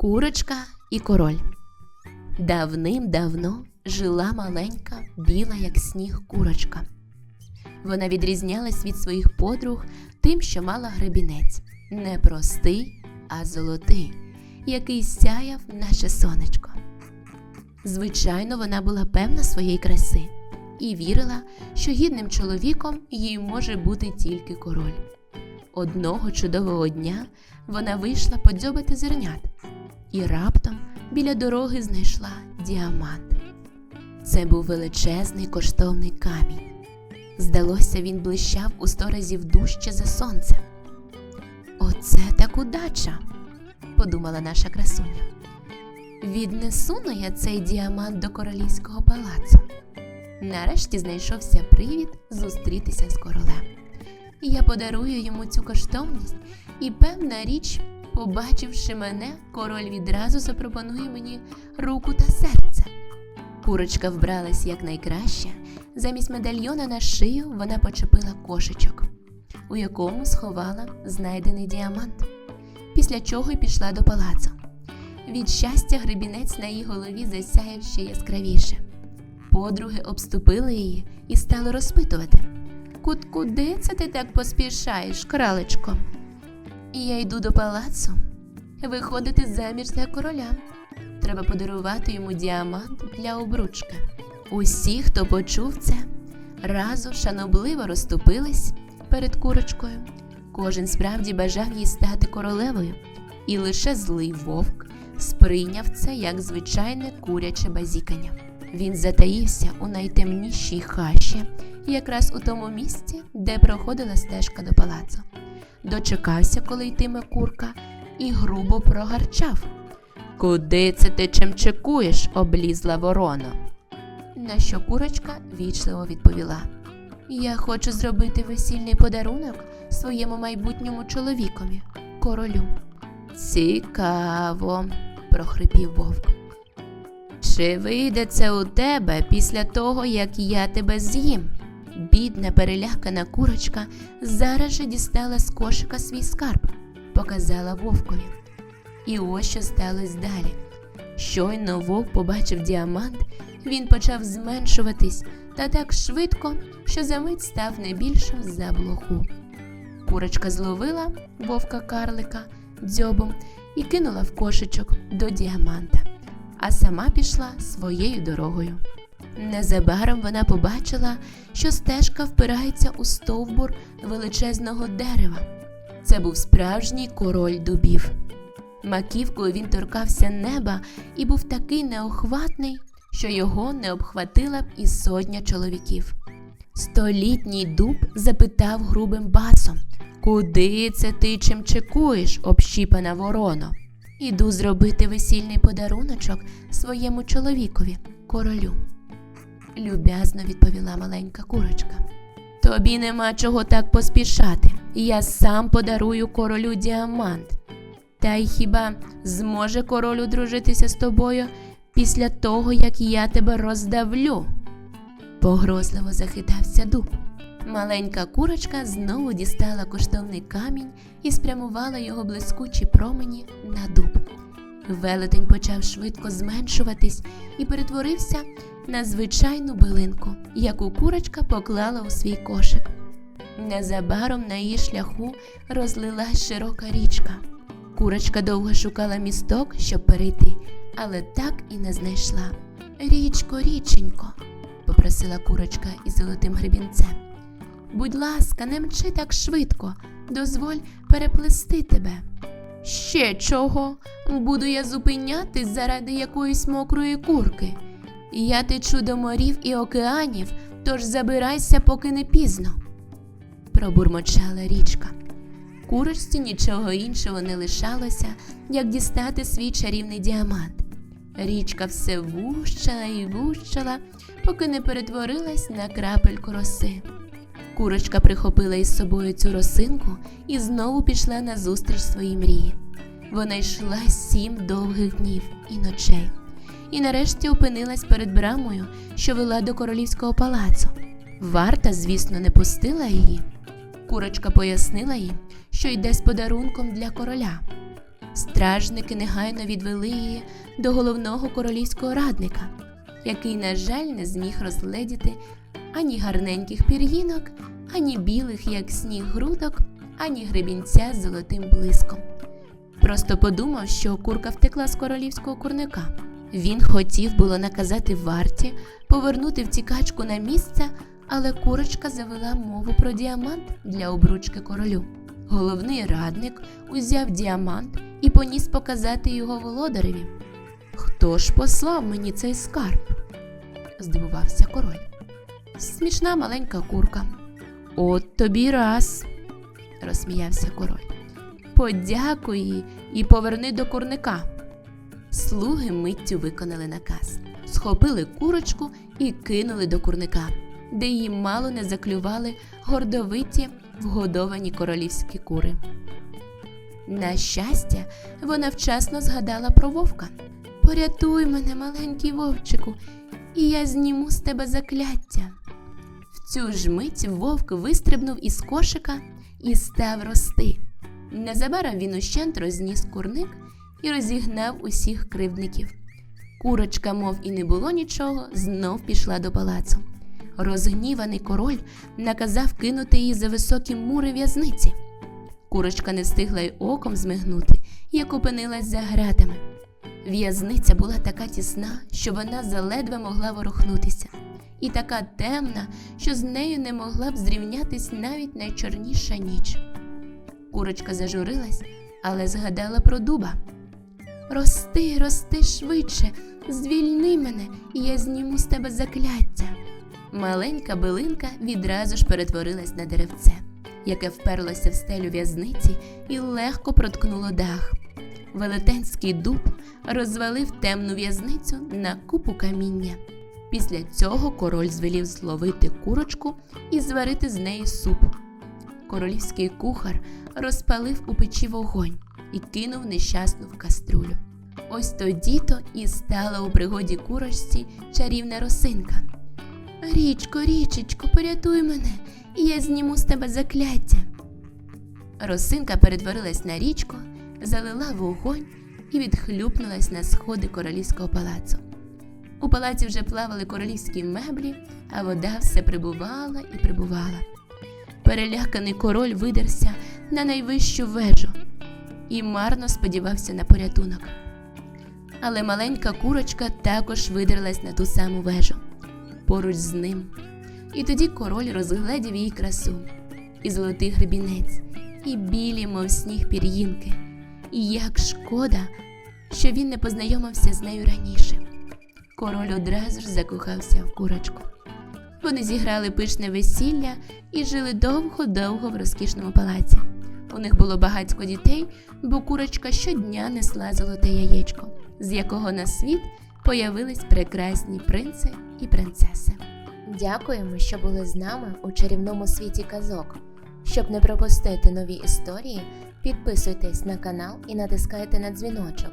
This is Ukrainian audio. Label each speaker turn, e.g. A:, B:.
A: Курочка і король. Давним-давно жила маленька, біла, як сніг, курочка. Вона відрізнялась від своїх подруг тим, що мала гребінець не простий, а золотий, який сяяв, наче сонечко. Звичайно, вона була певна своєї краси і вірила, що гідним чоловіком їй може бути тільки король. Одного чудового дня вона вийшла подзьобати зернят і раптом біля дороги знайшла діамант. Це був величезний коштовний камінь. Здалося, він блищав у сто разів дужче за сонце. Оце так удача, подумала наша красуня. Віднесу но я цей діамант до королівського палацу. Нарешті знайшовся привід зустрітися з королем. Я подарую йому цю коштовність, і певна річ, побачивши мене, король відразу запропонує мені руку та серце. Курочка вбралась якнайкраще. Замість медальйона на шию вона почепила кошечок, у якому сховала знайдений діамант, після чого й пішла до палацу. Від щастя, гребінець на її голові засяяв ще яскравіше. Подруги обступили її і стали розпитувати. Куд куди це ти так поспішаєш, кралечко? Я йду до палацу. Виходити заміж за короля. Треба подарувати йому діамант для обручки. Усі, хто почув це, разом шанобливо розступились перед курочкою. Кожен справді бажав їй стати королевою, і лише злий вовк сприйняв це як звичайне куряче базікання. Він затаївся у найтемнішій хащі, якраз у тому місці, де проходила стежка до палацу. Дочекався, коли йтиме курка, і грубо прогарчав. Куди це ти чимчикуєш, облізла ворона? На що курочка вічливо відповіла: Я хочу зробити весільний подарунок своєму майбутньому чоловікові, королю. Цікаво, прохрипів вовк. Чи вийде це у тебе після того, як я тебе з'їм? Бідна перелякана курочка зараз же дістала з кошика свій скарб, показала вовкові. І ось що сталося далі. Щойно вовк побачив діамант, він почав зменшуватись та так швидко, що за мить став не більшим за блоху. Курочка зловила вовка карлика дзьобом і кинула в кошечок до діаманта, а сама пішла своєю дорогою. Незабаром вона побачила, що стежка впирається у стовбур величезного дерева. Це був справжній король дубів. Маківкою він торкався неба і був такий неохватний, що його не обхватила б і сотня чоловіків. Столітній дуб запитав грубим басом Куди це ти чим чекуєш, общіпана ворона? Іду зробити весільний подаруночок своєму чоловікові, королю. Люб'язно відповіла маленька курочка. Тобі нема чого так поспішати. Я сам подарую королю діамант. Та й хіба зможе король одружитися з тобою після того, як я тебе роздавлю? Погрозливо захитався дуб. Маленька курочка знову дістала коштовний камінь і спрямувала його блискучі промені на дуб. Велетень почав швидко зменшуватись і перетворився на звичайну билинку, яку курочка поклала у свій кошик. Незабаром на її шляху розлилась широка річка. Курочка довго шукала місток, щоб перейти, але так і не знайшла. Річко, річенько, попросила курочка із золотим гребінцем. Будь ласка, не мчи так швидко, дозволь переплести тебе. Ще чого? Буду я зупинятись заради якоїсь мокрої курки. Я течу до морів і океанів, тож забирайся, поки не пізно. Пробурмочала річка. Курочці нічого іншого не лишалося, як дістати свій чарівний діамант. Річка все вущала і вущала, поки не перетворилась на крапельку роси. Курочка прихопила із собою цю росинку і знову пішла назустріч своїй мрії. Вона йшла сім довгих днів і ночей, і нарешті опинилась перед брамою, що вела до королівського палацу. Варта, звісно, не пустила її. Курочка пояснила їй, що йде з подарунком для короля. Стражники негайно відвели її до головного королівського радника, який, на жаль, не зміг розгледіти ані гарненьких пір'їнок, ані білих, як сніг грудок, ані гребінця з золотим блиском. Просто подумав, що курка втекла з королівського курника. Він хотів було наказати варті повернути втікачку на місце, але курочка завела мову про діамант для обручки королю. Головний радник узяв діамант і поніс показати його володареві. Хто ж послав мені цей скарб? здивувався король. Смішна маленька курка. От тобі раз, розсміявся король. Подякуй їй і поверни до курника. Слуги миттю виконали наказ, схопили курочку і кинули до курника, де її мало не заклювали гордовиті вгодовані королівські кури. На щастя, вона вчасно згадала про вовка. Порятуй мене, маленький вовчику, і я зніму з тебе закляття. Цю ж мить вовк вистрибнув із кошика і став рости. Незабаром він ущент розніс курник і розігнав усіх кривдників. Курочка, мов і не було нічого, знов пішла до палацу. Розгніваний король наказав кинути її за високі мури в'язниці. Курочка не встигла й оком змигнути, як опинилась за гратами. В'язниця була така тісна, що вона заледве могла ворухнутися, і така темна, що з нею не могла б зрівнятись навіть найчорніша ніч. Курочка зажурилась, але згадала про дуба. Рости, рости швидше, звільни мене, і я зніму з тебе закляття. Маленька билинка відразу ж перетворилась на деревце, яке вперлося в стелю в'язниці і легко проткнуло дах. Велетенський дуб розвалив темну в'язницю на купу каміння. Після цього король звелів зловити курочку і зварити з неї суп. Королівський кухар розпалив у печі вогонь і кинув нещасну в каструлю. Ось тоді то і стала у пригоді курочці чарівна росинка. Річко, річечко, порятуй мене, і я зніму з тебе закляття. Росинка перетворилась на річку, залила вогонь і відхлюпнулась на сходи королівського палацу. У палаці вже плавали королівські меблі, а вода все прибувала і прибувала. Переляканий король видерся на найвищу вежу і марно сподівався на порятунок. Але маленька курочка також видерлась на ту саму вежу поруч з ним. І тоді король розгледів її красу, і золотий гребінець, і білі, мов сніг пір'їнки. І як шкода, що він не познайомився з нею раніше. Король одразу ж закохався в курочку. Вони зіграли пишне весілля і жили довго-довго в розкішному палаці. У них було багатько дітей, бо курочка щодня несла золоте яєчко, з якого на світ появились прекрасні принци і принцеси.
B: Дякуємо, що були з нами у чарівному світі казок. Щоб не пропустити нові історії, підписуйтесь на канал і натискайте на дзвіночок.